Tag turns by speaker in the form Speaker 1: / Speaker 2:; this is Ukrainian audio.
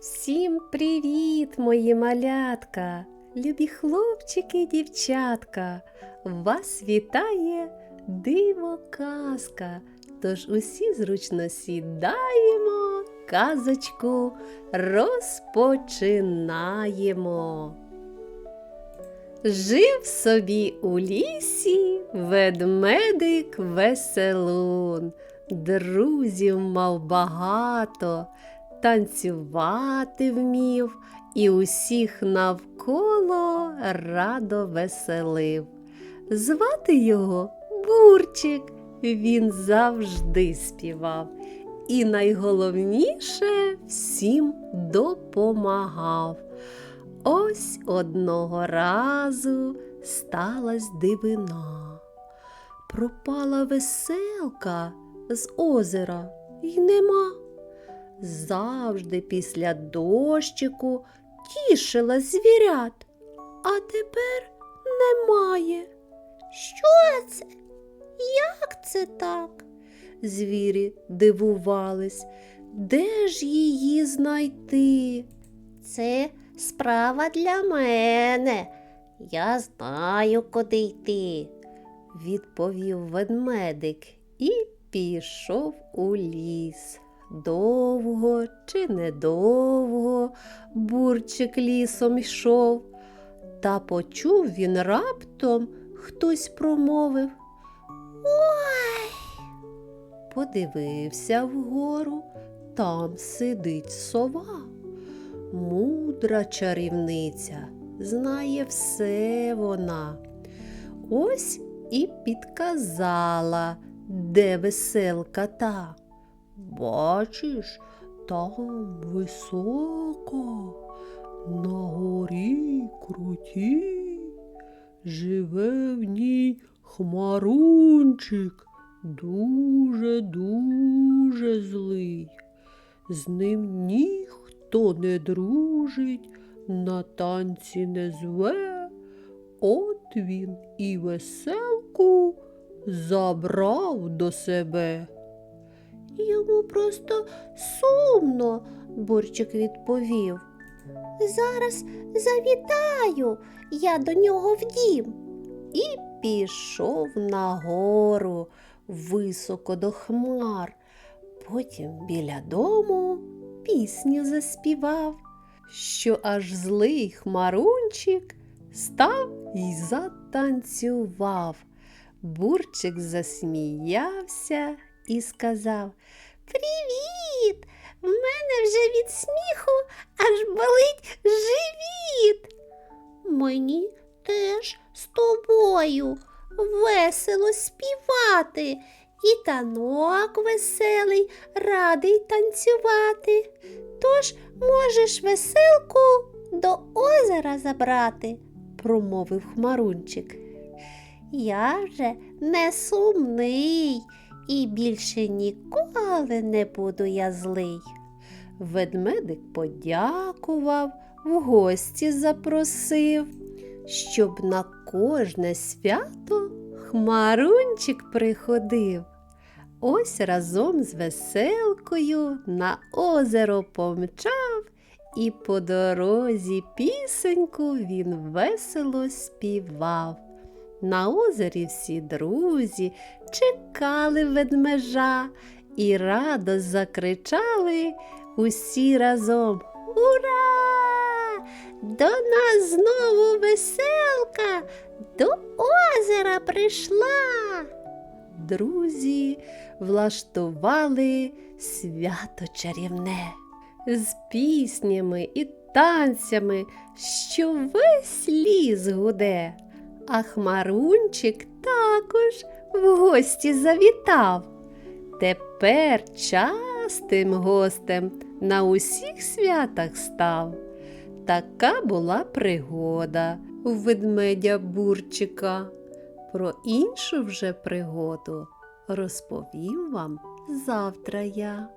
Speaker 1: Всім привіт, мої малятка, любі хлопчики і дівчатка. Вас вітає диво казка. Тож усі зручно сідаємо, казочку розпочинаємо. Жив собі у лісі ведмедик веселун, друзів мав багато, танцювати вмів і усіх навколо радо веселив. Звати його Бурчик, він завжди співав. І найголовніше всім допомагав. Ось одного разу сталась дивина. Пропала веселка з озера й нема. Завжди після дощику тішила звірят, а тепер немає. Що це? Як це так? Звірі дивувались. Де ж її знайти? Це справа для мене. Я знаю, куди йти, відповів ведмедик і пішов у ліс. Довго чи недовго бурчик лісом йшов, та почув він раптом хтось промовив. Ой. Подивився вгору, там сидить сова. Мудра чарівниця, знає все вона. Ось і підказала, де веселка та. Бачиш, там високо, на горі круті, живе в ній хмарунчик, дуже-дуже злий. З ним ніхто не дружить, на танці не зве, от він і веселку забрав до себе. Йому просто сумно, Бурчик відповів. Зараз завітаю я до нього в дім. І пішов нагору високо до хмар. Потім біля дому пісню заспівав, що аж злий хмарунчик став і затанцював. Бурчик засміявся і сказав Привіт! В мене вже від сміху аж болить живіт. Мені теж з тобою весело співати, і танок веселий, радий танцювати. Тож можеш веселку до озера забрати, промовив хмарунчик. Я вже не сумний і більше ніколи не буду я злий. Ведмедик подякував, в гості запросив, щоб на кожне свято хмарунчик приходив. Ось разом з веселкою на озеро помчав, і по дорозі пісеньку він весело співав. На озері всі друзі чекали ведмежа і радо закричали усі разом Ура! До нас знову веселка до озера прийшла. Друзі влаштували свято чарівне з піснями і танцями, що весь ліс гуде а хмарунчик також в гості завітав. Тепер частим гостем на усіх святах став. Така була пригода у ведмедя Бурчика. Про іншу вже пригоду розповім вам завтра я.